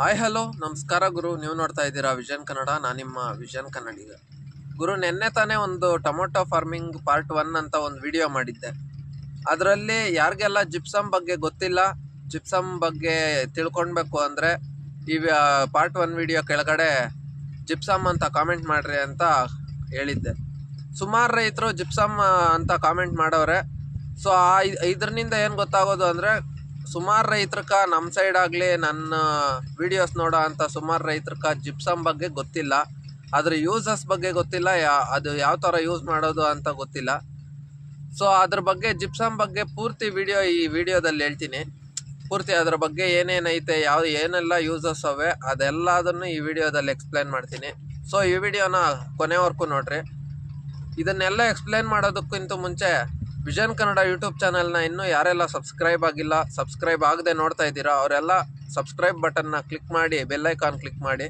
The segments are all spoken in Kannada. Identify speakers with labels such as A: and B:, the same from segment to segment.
A: ಹಾಯ್ ಹಲೋ ನಮಸ್ಕಾರ ಗುರು. ನೀವು ನೋಡ್ತಾ ಇದ್ದೀರಾ ವಿಷನ್ ಕನ್ನಡ. ನಾನು ನಿಮ್ಮ ವಿಷನ್ ಕನ್ನಡಿಗ. ಗುರು, ನಿನ್ನೆ ತಾನೇ ಒಂದು ಟೊಮೊಟೊ ಫಾರ್ಮಿಂಗ್ ಪಾರ್ಟ್ ಒನ್ ಅಂತ ಒಂದು ವಿಡಿಯೋ ಮಾಡಿದ್ದೆ. ಅದರಲ್ಲಿ ಯಾರಿಗೆಲ್ಲ ಜಿಪ್ಸಮ್ ಬಗ್ಗೆ ಗೊತ್ತಿಲ್ಲ, ಜಿಪ್ಸಮ್ ಬಗ್ಗೆ ತಿಳ್ಕೊಳ್ಬೇಕು ಅಂದರೆ ಈ ಪಾರ್ಟ್ ಒನ್ ವಿಡಿಯೋ ಕೆಳಗಡೆ ಜಿಪ್ಸಮ್ ಅಂತ ಕಾಮೆಂಟ್ ಮಾಡ್ರಿ ಅಂತ ಹೇಳಿದ್ದೆ. ಸುಮಾರು ರೈತರು ಜಿಪ್ಸಮ್ ಅಂತ ಕಾಮೆಂಟ್ ಮಾಡೋರೆ. ಸೊ, ಆ ಇದರಿಂದ ಏನು ಗೊತ್ತಾಗೋದು ಅಂದರೆ ಸುಮಾರು ರೈತರ್ಕ ನಮ್ಮ ಸೈಡ್ ಆಗಲಿ ನನ್ನ ವಿಡಿಯೋಸ್ ನೋಡೋ ಅಂತ ಸುಮಾರು ರೈತರ್ಕ ಜಿಪ್ಸಮ್ ಬಗ್ಗೆ ಗೊತ್ತಿಲ್ಲ. ಅದ್ರ ಯೂಸಸ್ ಬಗ್ಗೆ ಗೊತ್ತಿಲ್ಲ, ಯಾ, ಅದು ಯಾವ ಥರ ಯೂಸ್ ಮಾಡೋದು ಅಂತ ಗೊತ್ತಿಲ್ಲ. ಸೊ ಅದ್ರ ಬಗ್ಗೆ ಜಿಪ್ಸಮ್ ಬಗ್ಗೆ ಪೂರ್ತಿ ವಿಡಿಯೋ ಈ ವಿಡಿಯೋದಲ್ಲಿ ಹೇಳ್ತೀನಿ. ಪೂರ್ತಿ ಅದ್ರ ಬಗ್ಗೆ ಏನೇನೈತೆ, ಯಾವ, ಏನೆಲ್ಲ ಯೂಸಸ್ ಅವೆ, ಅದೆಲ್ಲದನ್ನು ಈ ವಿಡಿಯೋದಲ್ಲಿ ಎಕ್ಸ್ಪ್ಲೇನ್ ಮಾಡ್ತೀನಿ. ಸೊ ಈ ವಿಡಿಯೋನ ಕೊನೆವರೆಗೂ ನೋಡ್ರಿ. ಇದನ್ನೆಲ್ಲ ಎಕ್ಸ್ಪ್ಲೇನ್ ಮಾಡೋದಕ್ಕಿಂತ ಮುಂಚೆ ವಿಷನ್ ಕನ್ನಡ ಯೂಟ್ಯೂಬ್ ಚಾನಲ್ನ ಇನ್ನೂ ಯಾರೆಲ್ಲ ಸಬ್ಸ್ಕ್ರೈಬ್ ಆಗಿಲ್ಲ, ಸಬ್ಸ್ಕ್ರೈಬ್ ಆಗದೆ ನೋಡ್ತಾ ಇದ್ದೀರಾ, ಅವರೆಲ್ಲ ಸಬ್ಸ್ಕ್ರೈಬ್ ಬಟನ್ನ ಕ್ಲಿಕ್ ಮಾಡಿ ಬೆಲ್ಲೈಕಾನ್ ಕ್ಲಿಕ್ ಮಾಡಿ.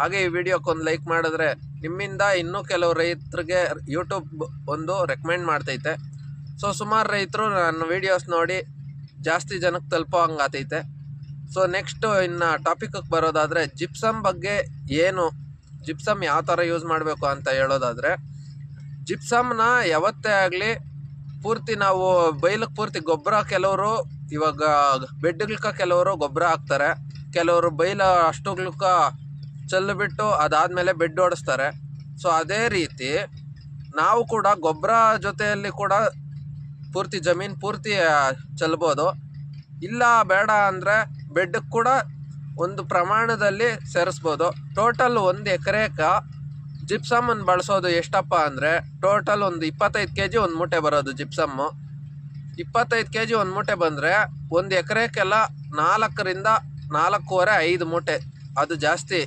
A: ಹಾಗೆ ಈ ವಿಡಿಯೋಕ್ಕೆ ಒಂದು ಲೈಕ್ ಮಾಡಿದ್ರೆ ನಿಮ್ಮಿಂದ ಇನ್ನೂ ಕೆಲವು ರೈತರಿಗೆ ಯೂಟ್ಯೂಬ್ ಒಂದು ರೆಕಮೆಂಡ್ ಮಾಡ್ತೈತೆ. ಸೊ, ಸುಮಾರು ರೈತರು ನನ್ನ ವೀಡಿಯೋಸ್ ನೋಡಿ ಜಾಸ್ತಿ ಜನಕ್ಕೆ ತಲುಪೋ ಹಂಗಾತೈತೆ. ಸೊ, ನೆಕ್ಸ್ಟು ಇನ್ನು ಟಾಪಿಕ್ಗೆ ಬರೋದಾದರೆ ಜಿಪ್ಸಮ್ ಬಗ್ಗೆ ಏನು ಜಿಪ್ಸಮ್ ಯಾವ ಥರ ಯೂಸ್ ಮಾಡಬೇಕು ಅಂತ ಹೇಳೋದಾದರೆ ಜಿಪ್ಸಮ್ನ ಯಾವತ್ತೇ ಆಗಲಿ ಪೂರ್ತಿ ನಾವು ಬೈಲಕ್ಕೆ ಪೂರ್ತಿ ಗೊಬ್ಬರ ಕೆಲವರು ಇವಾಗ ಬೆಡ್ಗಳ್ಕೆ ಕೆಲವರು ಗೊಬ್ಬರ ಹಾಕ್ತಾರೆ. ಕೆಲವರು ಬೈಲ ಅಷ್ಟುಗ್ಲಕ್ಕ ಚೆಲ್ಲು ಬಿಟ್ಟು ಅದಾದಮೇಲೆ ಬೆಡ್ ಓಡಿಸ್ತಾರೆ. ಸೊ ಅದೇ ರೀತಿ ನಾವು ಕೂಡ ಗೊಬ್ಬರ ಜೊತೆಯಲ್ಲಿ ಕೂಡ ಪೂರ್ತಿ ಜಮೀನು ಪೂರ್ತಿ ಚೆಲ್ಬೋದು. ಇಲ್ಲ ಬೇಡ ಅಂದರೆ ಬೆಡ್ಗೆ ಕೂಡ ಒಂದು ಪ್ರಮಾಣದಲ್ಲಿ ಸೇರಿಸ್ಬೋದು. ಟೋಟಲ್ ಒಂದು ಎಕರೆಕ ಜಿಪ್ಸಮ್ಮನ್ನು ಬಳಸೋದು ಎಷ್ಟಪ್ಪ ಅಂದರೆ ಟೋಟಲ್ ಒಂದು ಇಪ್ಪತ್ತೈದು ಕೆ ಜಿ ಒಂದು ಮೂಟೆ ಬರೋದು ಜಿಪ್ಸಮ್ಮು. ಇಪ್ಪತ್ತೈದು ಕೆ ಜಿ ಒಂದು ಮೂಟೆ ಬಂದರೆ ಒಂದು ಎಕರೆಕ್ಕೆಲ್ಲ ನಾಲ್ಕರಿಂದ ನಾಲ್ಕೂವರೆ ಐದು ಮೂಟೆ. ಅದು ಜಾಸ್ತಿ.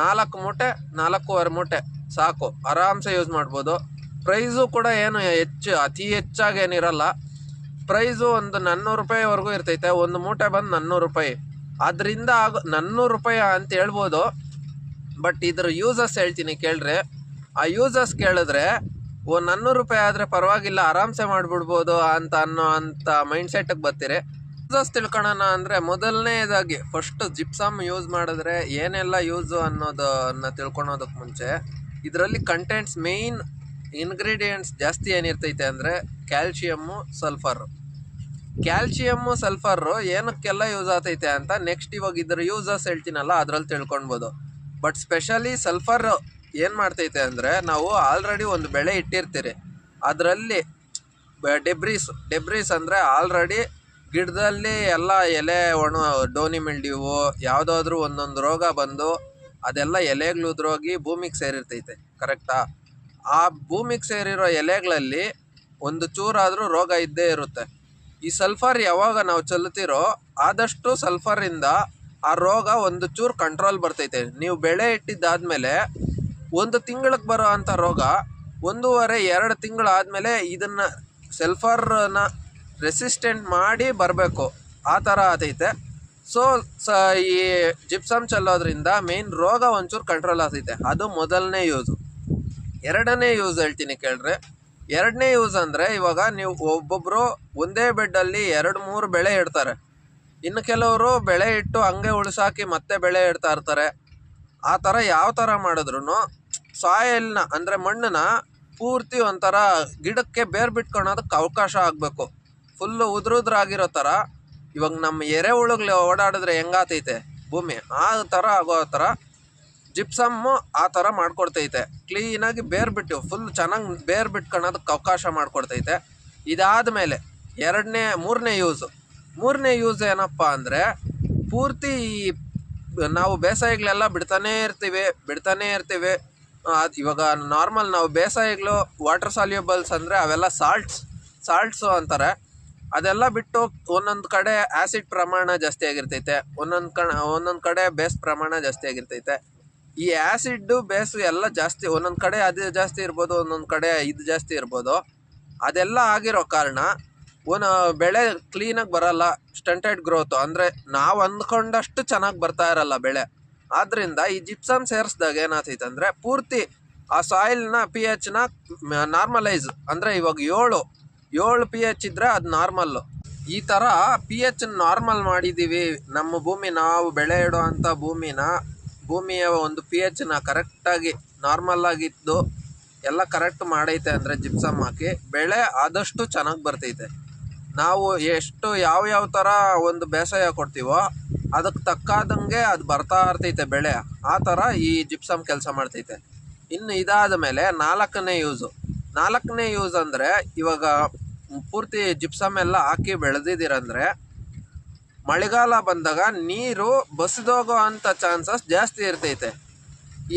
A: ನಾಲ್ಕು ಮೂಟೆ, ನಾಲ್ಕೂವರೆ ಮೂಟೆ. ಸಾಕು. ಆರಾಮ್ಸೆ ಯೂಸ್ ಮಾಡ್ಬೋದು. ಪ್ರೈಸು ಕೂಡ ಏನು ಹೆಚ್ಚು, ಅತಿ ಹೆಚ್ಚಾಗಿ ಏನಿರಲ್ಲ ಪ್ರೈಸು ಒಂದು ನಾನ್ನೂರು ರೂಪಾಯಿವರೆಗೂ ಇರ್ತೈತೆ. ಒಂದು ಮೂಟೆ ಬಂದು ನಾನ್ನೂರು ರೂಪಾಯಿ. ಅದರಿಂದ ಆಗ ನಾನ್ನೂರು ರೂಪಾಯಿ ಅಂತ ಹೇಳ್ಬೋದು. ಬಟ್ ಇದ್ರ ಯೂಸಸ್ ಹೇಳ್ತೀನಿ ಕೇಳಿದ್ರೆ ಆ ಯೂಸಸ್ ಕೇಳಿದ್ರೆ, ಓ ನಾನ್ನೂರು ರೂಪಾಯಿ ಆದರೆ ಪರವಾಗಿಲ್ಲ, ಆರಾಮ್ಸೆ ಮಾಡಿಬಿಡ್ಬೋದು ಅಂತ ಅನ್ನೋ ಅಂತ ಮೈಂಡ್ ಸೆಟ್ಟಿಗೆ ಬರ್ತೀರಿ. ಯೂಸಸ್ ತಿಳ್ಕೊಳೋಣ ಅಂದರೆ ಮೊದಲನೇದಾಗಿ ಫಸ್ಟ್ ಜಿಪ್ಸಮ್ ಯೂಸ್ ಮಾಡಿದ್ರೆ ಏನೆಲ್ಲ ಯೂಸು ಅನ್ನೋದನ್ನ ತಿಳ್ಕೊಳೋದಕ್ಕೆ ಮುಂಚೆ, ಇದರಲ್ಲಿ ಕಂಟೆಂಟ್ಸ್ ಮೇಯ್ನ್ ಇನ್ಗ್ರೀಡಿಯೆಂಟ್ಸ್ ಜಾಸ್ತಿ ಏನಿರ್ತೈತೆ ಅಂದರೆ ಕ್ಯಾಲ್ಶಿಯಮ್ಮು ಸಲ್ಫರು ಕ್ಯಾಲ್ಶಿಯಮ್ಮು ಸಲ್ಫರು ಏನಕ್ಕೆಲ್ಲ ಯೂಸ್ ಆಗ್ತೈತೆ ಅಂತ ನೆಕ್ಸ್ಟ್ ಇವಾಗ ಇದ್ರ ಯೂಸಸ್ ಹೇಳ್ತೀನಲ್ಲ ಅದ್ರಲ್ಲಿ ತಿಳ್ಕೊಳ್ಬೋದು ಬಟ್ ಸ್ಪೆಷಲಿ ಸಲ್ಫರ್ ಏನು ಮಾಡ್ತೈತೆ ಅಂದರೆ ನಾವು ಆಲ್ರೆಡಿ ಒಂದು ಬೆಳೆ ಇಟ್ಟಿರ್ತೀರಿ. ಅದರಲ್ಲಿ ಡೆಬ್ರೀಸ್ ಡೆಬ್ರೀಸ್ ಅಂದರೆ ಆಲ್ರೆಡಿ ಗಿಡದಲ್ಲಿ ಎಲ್ಲ ಎಲೆ, ಒಣ ಡೋನಿ ಮಿಲ್ಡಿವು ಯಾವುದಾದ್ರೂ ಒಂದೊಂದು ರೋಗ ಬಂದು ಅದೆಲ್ಲ ಎಲೆಗಳು ಉದ್ರೋಗಿ ಭೂಮಿಗೆ ಸೇರಿರ್ತೈತೆ ಕರೆಕ್ಟಾ ಆ? ಭೂಮಿಗೆ ಸೇರಿರೋ ಎಲೆಗಳಲ್ಲಿ ಒಂದು ಚೂರಾದರೂ ರೋಗ ಇದ್ದೇ ಇರುತ್ತೆ. ಈ ಸಲ್ಫರ್ ಯಾವಾಗ ನಾವು ಚೆಲ್ತೀರೋ ಆದಷ್ಟು ಸಲ್ಫರಿಂದ ಆ ರೋಗ ಒಂದು ಚೂರು ಕಂಟ್ರೋಲ್ ಬರ್ತೈತೆ. ನೀವು ಬೆಳೆ ಇಟ್ಟಿದ್ದಾದ್ಮೇಲೆ ಒಂದು ತಿಂಗಳಿಗೆ ಬರೋ ಅಂಥ ರೋಗ ಒಂದೂವರೆ, ಎರಡು ಆದಮೇಲೆ ಇದನ್ನು ಸೆಲ್ಫರ್ನ ರೆಸಿಸ್ಟೆಂಟ್ ಮಾಡಿ ಬರಬೇಕು. ಆ ಥರ ಆತೈತೆ ಸೊ ಸ, ಈ ಜಿಪ್ಸಮ್ ಚೆಲ್ಲೋದ್ರಿಂದ ಮೇನ್ ರೋಗ ಒಂಚೂರು ಕಂಟ್ರೋಲ್ ಆಗ್ತೈತೆ. ಅದು ಮೊದಲನೇ ಯೂಸು ಎರಡನೇ ಯೂಸ್ ಹೇಳ್ತೀನಿ ಕೇಳ್ರಿ. ಎರಡನೇ ಯೂಸ್ ಅಂದರೆ ಇವಾಗ ನೀವು ಒಬ್ಬೊಬ್ಬರು ಒಂದೇ ಬೆಡ್ಡಲ್ಲಿ ಎರಡು, ಮೂರು ಬೆಳೆ ಇಡ್ತಾರೆ. ಇನ್ನು ಕೆಲವರು ಬೆಳೆ ಇಟ್ಟು ಹಂಗೆ ಉಳಿಸಾಕಿ ಮತ್ತೆ ಬೆಳೆ ಇಡ್ತಾ ಇರ್ತಾರೆ. ಆ ಥರ ಯಾವ ಥರ ಮಾಡಿದ್ರು ಸಾಯಲ್ನ ಅಂದರೆ ಮಣ್ಣನ್ನ ಪೂರ್ತಿ ಒಂಥರ ಗಿಡಕ್ಕೆ ಬೇರ್ ಬಿಟ್ಕೊಳೋದಕ್ಕೆ ಅವಕಾಶ ಆಗಬೇಕು. ಫುಲ್ಲು ಉದುರುದ್ರಾಗಿರೋ ಥರ. ಇವಾಗ ನಮ್ಮ ಎರೆಹುಳುಗಳು ಓಡಾಡಿದ್ರೆ ಹೆಂಗಾತೈತೆ? ಭೂಮಿ. ಆ ಥರ ಆಗೋ ಥರ ಜಿಪ್ಸಮ್ಮು ಆ ಥರ ಮಾಡ್ಕೊಡ್ತೈತೆ. ಕ್ಲೀನಾಗಿ ಬೇರ್ ಬಿಟ್ಟು ಫುಲ್ ಚೆನ್ನಾಗಿ ಬೇರ್ ಬಿಟ್ಕೊಳೋದಕ್ಕೆ ಅವಕಾಶ ಮಾಡಿಕೊಡ್ತೈತೆ. ಇದಾದ ಮೇಲೆ ಎರಡನೇ, ಮೂರನೇ ಯೂಸು ಮೂರನೇ ಯೂಸ್ ಏನಪ್ಪ ಅಂದರೆ ಪೂರ್ತಿ ಈ, ನಾವು ಬೇಸಾಯಗಳೆಲ್ಲ ಬಿಡ್ತಾನೇ ಇರ್ತೀವಿ ಬಿಡ್ತಾನೇ ಇರ್ತೀವಿ. ಅದು ಇವಾಗ ನಾರ್ಮಲ್ ನಾವು ಬೇಸಾಯಗಳು ವಾಟರ್ ಸಾಲ್ಯೂಬಲ್ಸ್ ಅಂದರೆ ಅವೆಲ್ಲ ಸಾಲ್ಟ್ಸ್ ಸಾಲ್ಟ್ಸು ಅಂತಾರೆ. ಅದೆಲ್ಲ ಬಿಟ್ಟು ಒಂದೊಂದು ಕಡೆ ಆ್ಯಸಿಡ್ ಪ್ರಮಾಣ ಜಾಸ್ತಿ ಆಗಿರ್ತೈತೆ. ಒಂದೊಂದು ಕಣ, ಒಂದೊಂದು ಕಡೆ ಬೇಸ್ ಪ್ರಮಾಣ ಜಾಸ್ತಿ ಆಗಿರ್ತೈತೆ. ಈ ಆ್ಯಸಿಡ್ಡು ಬೇಸು ಎಲ್ಲ ಜಾಸ್ತಿ, ಒಂದೊಂದು ಕಡೆ ಅದು ಜಾಸ್ತಿ ಇರ್ಬೋದು, ಒಂದೊಂದು ಕಡೆ ಇದು ಜಾಸ್ತಿ ಇರ್ಬೋದು. ಅದೆಲ್ಲ ಆಗಿರೋ ಕಾರಣ ಒಂದು ಬೆಳೆ ಕ್ಲೀನಾಗಿ ಬರಲ್ಲ ಸ್ಟಂಟೆಡ್ ಗ್ರೋತು ಅಂದರೆ ನಾವು ಅಂದ್ಕೊಂಡಷ್ಟು ಚೆನ್ನಾಗಿ ಬರ್ತಾ ಇರಲ್ಲ ಬೆಳೆ. ಆದ್ದರಿಂದ ಈ ಜಿಪ್ಸಮ್ ಸೇರಿಸಿದಾಗ ಏನಾಗ್ತೈತೆ ಪೂರ್ತಿ ಆ ಸಾಯಿಲ್ನ ಪಿ ಎಚ್ನ ನಾರ್ಮಲೈಸ್ ಅಂದರೆ ಇವಾಗ ಏಳು ಏಳು ಪಿ ಎಚ್ ಇದ್ದರೆ ಅದು ನಾರ್ಮಲ್ಲು ಈ ಥರ ಪಿ ಎಚ್ ನಾರ್ಮಲ್ ಮಾಡಿದ್ದೀವಿ ನಮ್ಮ ಭೂಮಿ, ನಾವು ಬೆಳೆ ಇಡುವಂಥ ಭೂಮಿನ, ಭೂಮಿಯ ಒಂದು ಪಿ ಎಚ್ನ ಕರೆಕ್ಟಾಗಿ ನಾರ್ಮಲ್ ಆಗಿದ್ದು ಎಲ್ಲ ಕರೆಕ್ಟ್ ಮಾಡೈತೆ ಅಂದರೆ ಜಿಪ್ಸಮ್ ಹಾಕಿ. ಬೆಳೆ ಆದಷ್ಟು ಚೆನ್ನಾಗಿ ಬರ್ತೈತೆ. ನಾವು ಎಷ್ಟು ಯಾವ ಯಾವ ಥರ ಒಂದು ಬೇಸಾಯ ಕೊಡ್ತೀವೋ ಅದಕ್ಕೆ ತಕ್ಕಾದಂಗೆ ಅದು ಬರ್ತಾ ಇರ್ತೈತೆ ಬೆಳೆ. ಆ ಥರ ಈ ಜಿಪ್ಸಮ್ ಕೆಲಸ ಮಾಡ್ತೈತೆ. ಇನ್ನು ಇದಾದ ಮೇಲೆ ನಾಲ್ಕನೇ ಯೂಸು ನಾಲ್ಕನೇ ಯೂಸ್ ಅಂದರೆ ಇವಾಗ ಪೂರ್ತಿ ಜಿಪ್ಸಮ್ ಎಲ್ಲ ಹಾಕಿ ಬೆಳೆದಿದ್ದೀರಂದರೆ ಮಳೆಗಾಲ ಬಂದಾಗ ನೀರು ಬಸಿದೋಗೋ ಅಂಥ ಚಾನ್ಸಸ್ ಜಾಸ್ತಿ ಇರ್ತೈತೆ.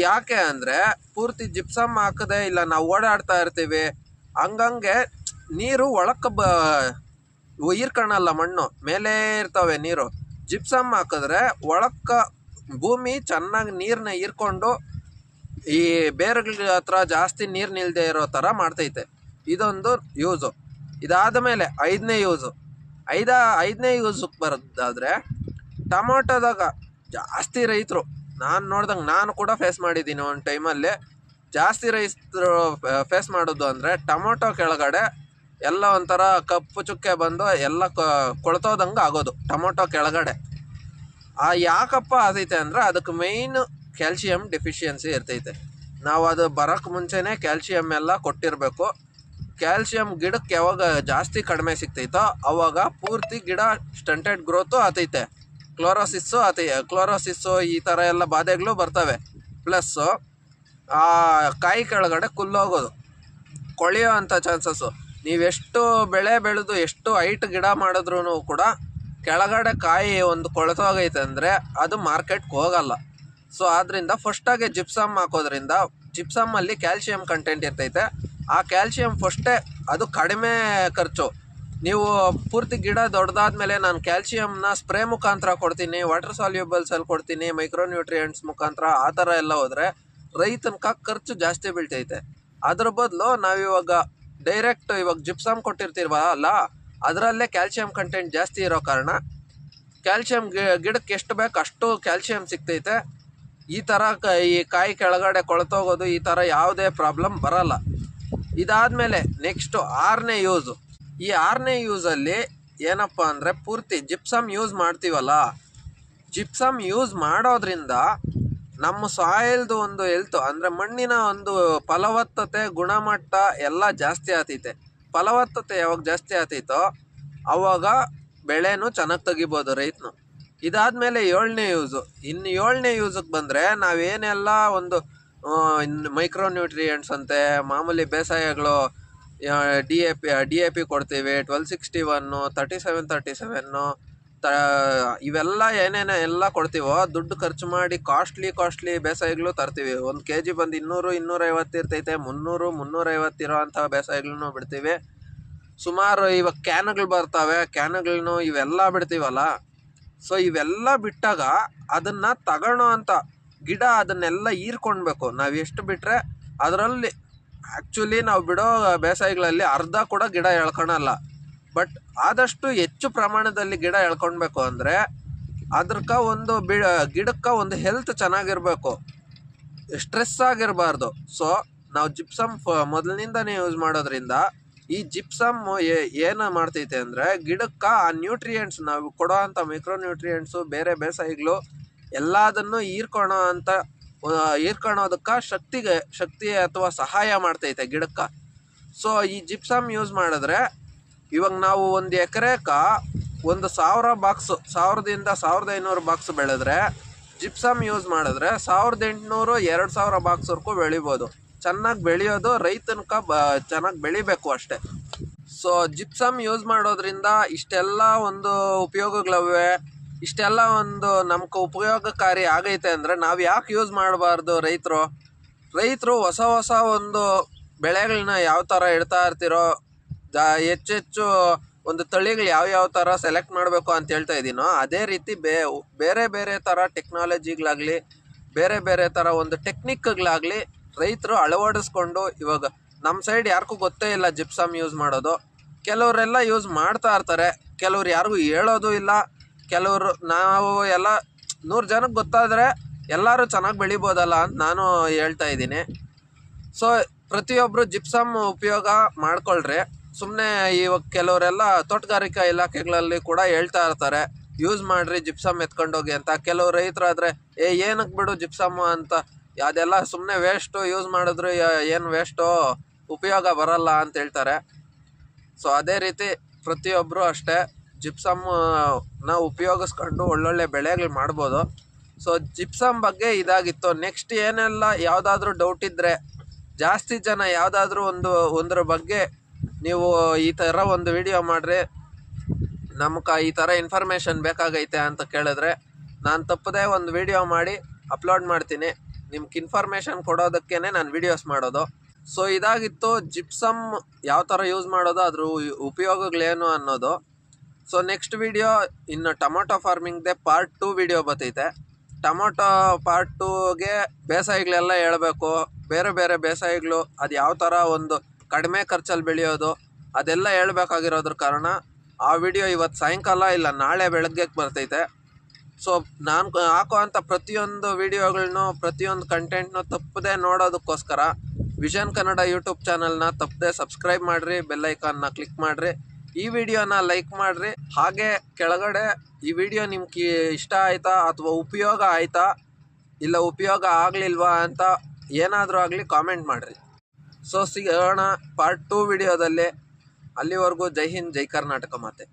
A: ಯಾಕೆ ಅಂದರೆ ಪೂರ್ತಿ ಜಿಪ್ಸಮ್ ಹಾಕದೆ ಇಲ್ಲ, ನಾವು ಓಡಾಡ್ತಾ ಇರ್ತೀವಿ. ಹಂಗಂಗೆ ನೀರು ಒಳಕ್ಕೆ ಬ ಹೀರ್ಕಣಲ್ಲ ಮಣ್ಣು, ಮೇಲೆ ಇರ್ತವೆ ನೀರು. ಜಿಪ್ಸಮ್ ಹಾಕಿದ್ರೆ ಒಳಕ್ಕ ಭೂಮಿ ಚೆನ್ನಾಗಿ ನೀರನ್ನ ಹೀರ್ಕೊಂಡು ಈ ಬೇರುಗಳ ಹತ್ರ ಜಾಸ್ತಿ ನೀರು ನಿಲ್ಲದೆ ಇರೋ ಥರ ಮಾಡ್ತೈತೆ. ಇದೊಂದು ಯೂಸು ಇದಾದ ಮೇಲೆ ಐದನೇ ಯೂಸು ಐದ, ಐದನೇ ಯೂಸಕ್ಕೆ ಬರೋದಾದರೆ ಟೊಮೊಟೊದಾಗ ಜಾಸ್ತಿ ರೈತರು, ನಾನು ನೋಡ್ದಂಗೆ ನಾನು ಕೂಡ ಫೇಸ್ ಮಾಡಿದ್ದೀನಿ ಒಂದು ಟೈಮಲ್ಲಿ ಜಾಸ್ತಿ ರೈತರು ಫೇಸ್ ಮಾಡೋದು ಅಂದರೆ ಟೊಮೊಟೊ ಕೆಳಗಡೆ ಎಲ್ಲ ಒಂಥರ ಕಪ್ಪು ಚುಕ್ಕೆ ಬಂದು ಎಲ್ಲ ಕೊಳ್ತೋದಂಗೆ ಆಗೋದು ಟೊಮೊಟೊ ಕೆಳಗಡೆ. ಆ ಯಾಕಪ್ಪ ಆದೈತೆ ಅಂದರೆ ಅದಕ್ಕೆ ಮೇಯ್ನ್ ಕ್ಯಾಲ್ಶಿಯಂ ಡೆಫಿಷಿಯನ್ಸಿ ಇರ್ತೈತೆ. ನಾವು ಅದು ಬರೋಕ್ಕೆ ಮುಂಚೆನೇ ಕ್ಯಾಲ್ಶಿಯಂ ಎಲ್ಲ ಕೊಟ್ಟಿರಬೇಕು. ಕ್ಯಾಲ್ಶಿಯಂ ಗಿಡಕ್ಕೆ ಯಾವಾಗ ಜಾಸ್ತಿ ಕಡಿಮೆ ಸಿಗ್ತೈತೋ ಅವಾಗ ಪೂರ್ತಿ ಗಿಡ ಸ್ಟಂಟೆಡ್ ಗ್ರೋತು ಆತೈತೆ. ಕ್ಲೋರೋಸಿಸ್ಸು ಆತೈ ಕ್ಲೋರೋಸಿಸ್ಸು ಈ ಥರ ಎಲ್ಲ ಬಾಧೆಗಳು ಬರ್ತವೆ. ಪ್ಲಸ್ಸು ಆ ಕಾಯಿ ಕೆಳಗಡೆ ಕುಲ್ಲೋಗೋದು. ಕೊಳೆಯೋ ಅಂಥ ಚಾನ್ಸಸ್ಸು ನೀವೆಷ್ಟು ಬೆಳೆ ಬೆಳೆದು ಎಷ್ಟು ಹೈಟ್ ಗಿಡ ಮಾಡಿದ್ರೂ ಕೂಡ ಕೆಳಗಡೆ ಕಾಯಿ ಒಂದು ಕೊಳೆತೋಗೈತೆ ಅಂದರೆ ಅದು ಮಾರ್ಕೆಟ್ಗೆ ಹೋಗಲ್ಲ. ಸೊ ಆದ್ದರಿಂದ ಫಸ್ಟಾಗೆ ಜಿಪ್ಸಮ್ ಹಾಕೋದ್ರಿಂದ ಜಿಪ್ಸಮ್ಮಲ್ಲಿ ಕ್ಯಾಲ್ಸಿಯಂ ಕಂಟೆಂಟ್ ಇರ್ತೈತೆ. ಆ ಕ್ಯಾಲ್ಶಿಯಂ ಫಸ್ಟೇ ಅದು ಕಡಿಮೆ ಖರ್ಚು. ನೀವು ಪೂರ್ತಿ ಗಿಡ ದೊಡ್ಡದಾದ್ಮೇಲೆ ನಾನು ಕ್ಯಾಲ್ಶಿಯಂನ ಸ್ಪ್ರೇ ಮುಖಾಂತರ ಕೊಡ್ತೀನಿ ವಾಟರ್ ಸಾಲ್ಯೂಬಲ್ಸಲ್ಲಿ ಕೊಡ್ತೀನಿ ಮೈಕ್ರೋನ್ಯೂಟ್ರಿಯೆಂಟ್ಸ್ ಮುಖಾಂತರ ಆ ಥರ ಎಲ್ಲ ಹೋದರೆ ರೈತನ್ಕ ಖರ್ಚು ಜಾಸ್ತಿ ಬೀಳ್ತೈತೆ. ಅದ್ರ ಬದಲು ನಾವಿವಾಗ ಡೈರೆಕ್ಟ್ ಇವಾಗ ಜಿಪ್ಸಮ್ ಕೊಟ್ಟಿರ್ತೀವಲ್ಲ ಅದರಲ್ಲೇ ಕ್ಯಾಲ್ಸಿಯಂ ಕಂಟೆಂಟ್ ಜಾಸ್ತಿ ಇರೋ ಕಾರಣ ಕ್ಯಾಲ್ಸಿಯಂ ಗಿಡಕ್ಕೆ ಎಷ್ಟು ಬೇಕು ಅಷ್ಟು ಕ್ಯಾಲ್ಸಿಯಂ ಸಿಗ್ತೈತೆ. ಈ ಥರ ಈ ಕಾಯಿ ಕೆಳಗಡೆ ಕೊಳ್ತೋಗೋದು ಈ ಥರ ಯಾವುದೇ ಪ್ರಾಬ್ಲಮ್ ಬರಲ್ಲ. ಇದಾದಮೇಲೆ ನೆಕ್ಸ್ಟು ಆರನೇ ಯೂಸು. ಈ ಆರನೇ ಯೂಸಲ್ಲಿ ಏನಪ್ಪ ಅಂದರೆ ಪೂರ್ತಿ ಜಿಪ್ಸಮ್ ಯೂಸ್ ಮಾಡ್ತೀವಲ್ಲ, ಜಿಪ್ಸಮ್ ಯೂಸ್ ಮಾಡೋದ್ರಿಂದ ನಮ್ಮ ಸಾಯಿಲ್ದು ಒಂದು ಹೆಲ್ತ್, ಅಂದರೆ ಮಣ್ಣಿನ ಒಂದು ಫಲವತ್ತತೆ, ಗುಣಮಟ್ಟ ಎಲ್ಲ ಜಾಸ್ತಿ ಆಗ್ತೈತೆ ಫಲವತ್ತತೆ ಯಾವಾಗ ಜಾಸ್ತಿ ಆಗ್ತೈತೋ ಅವಾಗ ಬೆಳೆನೂ ಚೆನ್ನಾಗಿ ತೆಗಿಬೋದು ರೈತನು. ಇದಾದಮೇಲೆ ಏಳನೇ ಯೂಸು. ಇನ್ನು ಏಳನೇ ಯೂಸಿಗೆ ಬಂದರೆ ನಾವೇನೆಲ್ಲ ಒಂದು ಮೈಕ್ರೋ ನ್ಯೂಟ್ರಿಯೆಂಟ್ಸ್ ಅಂತೆ, ಮಾಮೂಲಿ ಬೇಸಾಯಗಳು D A P D A P ಕೊಡ್ತೀವಿ twelve sixty one thirty seven thirty seven ತ, ಇವೆಲ್ಲ ಏನೇನು ಎಲ್ಲ ಕೊಡ್ತೀವೋ, ದುಡ್ಡು ಖರ್ಚು ಮಾಡಿ ಕಾಸ್ಟ್ಲಿ ಕಾಸ್ಟ್ಲಿ ಬೇಸಾಯಗಳು ತರ್ತೀವಿ. ಒಂದು ಕೆ ಜಿ ಬಂದು ಇನ್ನೂರು ಇನ್ನೂರೈವತ್ತು ಇರ್ತೈತೆ ಮುನ್ನೂರು ಮುನ್ನೂರೈವತ್ತು ಇರೋ ಅಂಥ ಬೇಸಾಯಗಳನ್ನು ಬಿಡ್ತೀವಿ. ಸುಮಾರು ಇವಾಗ ಕ್ಯಾನ್ಗಳು ಬರ್ತವೆ ಕ್ಯಾನ್ಗಳನ್ನು ಇವೆಲ್ಲ ಬಿಡ್ತೀವಲ್ಲ. ಸೊ ಇವೆಲ್ಲ ಬಿಟ್ಟಾಗ ಅದನ್ನು ತಗೊಳ್ಳೋ ಅಂತ ಗಿಡ ಅದನ್ನೆಲ್ಲ ಹೀರ್ಕೊಳ್ಬೇಕು ನಾವು ಎಷ್ಟು ಬಿಟ್ಟರೆ ಅದರಲ್ಲಿ ಆ್ಯಕ್ಚುಲಿ ನಾವು ಬಿಡೋ ಬೇಸಾಯಗಳಲ್ಲಿ ಅರ್ಧ ಕೂಡ ಗಿಡ ಎಳ್ಕೊಳಲ್ಲ ಬಟ್ ಆದಷ್ಟು ಹೆಚ್ಚು ಪ್ರಮಾಣದಲ್ಲಿ ಗಿಡ ಎಳ್ಕೊಳ್ಬೇಕು ಅಂದರೆ ಅದಕ್ಕೆ ಒಂದು ಬಿ ಗಿಡಕ್ಕೆ ಒಂದು ಹೆಲ್ತ್ ಚೆನ್ನಾಗಿರಬೇಕು. ಸ್ಟ್ರೆಸ್ ಆಗಿರಬಾರ್ದು. ಸೊ ನಾವು ಜಿಪ್ಸಮ್ ಮೊದಲಿನಿಂದನೇ ಯೂಸ್ ಮಾಡೋದ್ರಿಂದ ಈ ಜಿಪ್ಸಮ್ ಏನು ಮಾಡ್ತೈತೆ ಅಂದರೆ ಗಿಡಕ್ಕೆ ಆ ನ್ಯೂಟ್ರಿಯೆಂಟ್ಸ್ ನಾವು ಕೊಡೋ ಅಂಥ ಮೈಕ್ರೋ ನ್ಯೂಟ್ರಿಯೆಂಟ್ಸು ಬೇರೆ ಬೇಸಾಯಗಳು ಎಲ್ಲದನ್ನು ಹೀರ್ಕೊಳೋ ಅಂತ ಹೀರ್ಕೊಳೋದಕ್ಕೆ ಶಕ್ತಿಗೆ ಶಕ್ತಿ ಅಥವಾ ಸಹಾಯ ಮಾಡ್ತೈತೆ ಗಿಡಕ್ಕೆ. ಸೊ ಈ ಜಿಪ್ಸಮ್ ಯೂಸ್ ಮಾಡಿದ್ರೆ ಇವಾಗ ನಾವು ಒಂದು ಎಕರೆಕ ಒಂದು ಸಾವಿರ ಬಾಕ್ಸು ಸಾವಿರದಿಂದ ಸಾವಿರದ ಐನೂರು ಬಾಕ್ಸ್ ಬೆಳೆದ್ರೆ ಜಿಪ್ಸಮ್ ಯೂಸ್ ಮಾಡಿದ್ರೆ ಸಾವಿರದ ಎಂಟುನೂರು, ಎರಡು ಸಾವಿರ ಬಾಕ್ಸ್ವರೆಗೂ ಬೆಳಿಬೋದು. ಚೆನ್ನಾಗಿ ಬೆಳೆಯೋದು ರೈತನಕ ಬ, ಚೆನ್ನಾಗಿ ಬೆಳಿಬೇಕು ಅಷ್ಟೇ. ಸೊ ಜಿಪ್ಸಮ್ ಯೂಸ್ ಮಾಡೋದ್ರಿಂದ ಇಷ್ಟೆಲ್ಲ ಒಂದು ಉಪಯೋಗಗಳವೆ. ಇಷ್ಟೆಲ್ಲ ಒಂದು ನಮ್ಗೆ ಉಪಯೋಗಕಾರಿ ಆಗೈತೆ ಅಂದರೆ ನಾವು ಯಾಕೆ ಯೂಸ್ ಮಾಡಬಾರ್ದು ರೈತರು? ರೈತರು ಹೊಸ ಹೊಸ ಒಂದು ಬೆಳೆಗಳನ್ನ ಯಾವ ಥರ ಇಡ್ತಾ ಇರ್ತಿರೋ ಜಾ ಹೆಚ್ಚೆಚ್ಚು ಒಂದು ತಳಿಗಳು ಯಾವ್ಯಾವ ಯಾವ ಥರ ಸೆಲೆಕ್ಟ್ ಮಾಡಬೇಕು ಅಂತ ಹೇಳ್ತಾ ಇದ್ದೀನೋ, ಅದೇ ರೀತಿ ಬೇ, ಬೇರೆ ಬೇರೆ ಥರ ಟೆಕ್ನಾಲಜಿಗಳಾಗಲಿ ಬೇರೆ ಬೇರೆ ಥರ ಒಂದು ಟೆಕ್ನಿಕ್ಗಳಾಗಲಿ ರೈತರು ಅಳವಡಿಸ್ಕೊಂಡು ಇವಾಗ ನಮ್ಮ ಸೈಡ್ ಯಾರಿಗೂ ಗೊತ್ತೇ ಇಲ್ಲ ಜಿಪ್ಸಮ್ ಯೂಸ್ ಮಾಡೋದು. ಕೆಲವರೆಲ್ಲ ಯೂಸ್ ಮಾಡ್ತಾ ಇರ್ತಾರೆ, ಕೆಲವ್ರು ಯಾರಿಗೂ ಹೇಳೋದು ಇಲ್ಲ, ಕೆಲವರು ನಾವು ಎಲ್ಲ ನೂರು ಜನಕ್ಕೆ ಗೊತ್ತಾದರೆ ಎಲ್ಲರೂ ಚೆನ್ನಾಗಿ ಬೆಳಿಬೋದಲ್ಲ ಅಂತ ನಾನು ಹೇಳ್ತಾ ಇದ್ದೀನಿ. ಸೊ ಪ್ರತಿಯೊಬ್ಬರು ಜಿಪ್ಸಮ್ ಉಪಯೋಗ ಮಾಡ್ಕೊಳ್ರಿ. ಸುಮ್ಮನೆ ಇವಾಗ ಕೆಲವರೆಲ್ಲ ತೋಟಗಾರಿಕಾ ಇಲಾಖೆಗಳಲ್ಲಿ ಕೂಡ ಹೇಳ್ತಾ ಇರ್ತಾರೆ, ಯೂಸ್ ಮಾಡ್ರಿ ಜಿಪ್ಸಮ್ ಎತ್ಕೊಂಡೋಗಿ ಅಂತ. ಕೆಲವು ರೈತರಾದರೆ ಏ ಏನಕ್ಕೆ ಬಿಡು ಜಿಪ್ಸಮ್ ಅಂತ. ಅದೆಲ್ಲ ಸುಮ್ಮನೆ ವೇಸ್ಟು ಯೂಸ್ ಮಾಡಿದ್ರೆ ಏನು ವೇಸ್ಟು ಉಪಯೋಗ ಬರಲ್ಲ ಅಂತ ಹೇಳ್ತಾರೆ. ಸೊ ಅದೇ ರೀತಿ ಪ್ರತಿಯೊಬ್ಬರು ಅಷ್ಟೇ ಜಿಪ್ಸಮ್ನ ಉಪಯೋಗಿಸ್ಕೊಂಡು ಒಳ್ಳೊಳ್ಳೆ ಬೆಳೆಗಳು ಮಾಡ್ಬೋದು. ಸೊ ಜಿಪ್ಸಮ್ ಬಗ್ಗೆ ಇದಾಗಿತ್ತು. ನೆಕ್ಸ್ಟ್ ಏನೆಲ್ಲ ಯಾವುದಾದ್ರೂ ಡೌಟ್ ಇದ್ದರೆ ಜಾಸ್ತಿ ಜನ ಯಾವುದಾದ್ರೂ ಒಂದು, ಒಂದರ ಬಗ್ಗೆ ನೀವು ಈ ಥರ ಒಂದು ವಿಡಿಯೋ ಮಾಡಿರಿ ನಮ್ಗೆ ಈ ಥರ ಇನ್ಫಾರ್ಮೇಷನ್ ಬೇಕಾಗೈತೆ ಅಂತ ಕೇಳಿದ್ರೆ ನಾನು ತಪ್ಪದೇ ಒಂದು ವಿಡಿಯೋ ಮಾಡಿ ಅಪ್ಲೋಡ್ ಮಾಡ್ತೀನಿ. ನಿಮ್ಗೆ ಇನ್ಫಾರ್ಮೇಷನ್ ಕೊಡೋದಕ್ಕೇ ನಾನು ವಿಡಿಯೋಸ್ ಮಾಡೋದು. ಸೊ ಇದಾಗಿತ್ತು ಜಿಪ್ಸಮ್ ಯಾವ ಥರ ಯೂಸ್ ಮಾಡೋದು, ಅದ್ರ ಉಪಯೋಗಗಳೇನು ಅನ್ನೋದು. ಸೊ ನೆಕ್ಸ್ಟ್ ವಿಡಿಯೋ ಇನ್ನು ಟೊಮೊಟೊ ಫಾರ್ಮಿಂಗ್ದೇ ಪಾರ್ಟ್ ಟು ವಿಡಿಯೋ ಬರ್ತೈತೆ ಟೊಮೊಟೊ ಪಾರ್ಟ್ ಟೂಗೆ ಬೇಸಾಯಗಳೆಲ್ಲ ಹೇಳಬೇಕು. ಬೇರೆ ಬೇರೆ ಬೇಸಾಯಗಳು ಅದು ಯಾವ ಥರ ಒಂದು ಕಡಿಮೆ ಖರ್ಚಲ್ಲಿ ಬೆಳೆಯೋದು, ಅದೆಲ್ಲ ಹೇಳ್ಬೇಕಾಗಿರೋದ್ರ ಕಾರಣ ಆ ವಿಡಿಯೋ ಇವತ್ತು ಸಾಯಂಕಾಲ ಇಲ್ಲ, ನಾಳೆ ಬೆಳಗ್ಗೆ ಬರ್ತೈತೆ. ಸೊ ನಾನು ಹಾಕೋ ಪ್ರತಿಯೊಂದು ವಿಡಿಯೋಗಳನ್ನು ಪ್ರತಿಯೊಂದು ಕಂಟೆಂಟ್ನೂ ತಪ್ಪದೆ ನೋಡೋದಕ್ಕೋಸ್ಕರ ವಿಷನ್ ಕನ್ನಡ ಯೂಟ್ಯೂಬ್ ಚಾನಲ್ನ ತಪ್ಪದೆ ಸಬ್ಸ್ಕ್ರೈಬ್ ಮಾಡಿರಿ ಬೆಲ್ಲೈಕಾನ್ನ ಕ್ಲಿಕ್ ಮಾಡಿರಿ. ಈ ವಿಡಿಯೋನ ಲೈಕ್ ಮಾಡಿರಿ. ಹಾಗೆ ಕೆಳಗಡೆ ಈ ವಿಡಿಯೋ ನಿಮ್ಗೆ ಇಷ್ಟ ಆಯಿತಾ ಅಥವಾ ಉಪಯೋಗ ಆಯಿತಾ, ಇಲ್ಲ ಉಪಯೋಗ ಆಗಲಿಲ್ವಾ ಅಂತ ಏನಾದರೂ ಆಗಲಿ ಕಾಮೆಂಟ್ ಮಾಡಿರಿ. ಸೊ ಸಿಗೋಣ ಪಾರ್ಟ್ ಟೂ ವಿಡಿಯೋದಲ್ಲಿ ಅಲ್ಲಿವರೆಗೂ ಜೈ ಹಿಂದ್ ಜೈ ಕರ್ನಾಟಕ ಮಾತೆ.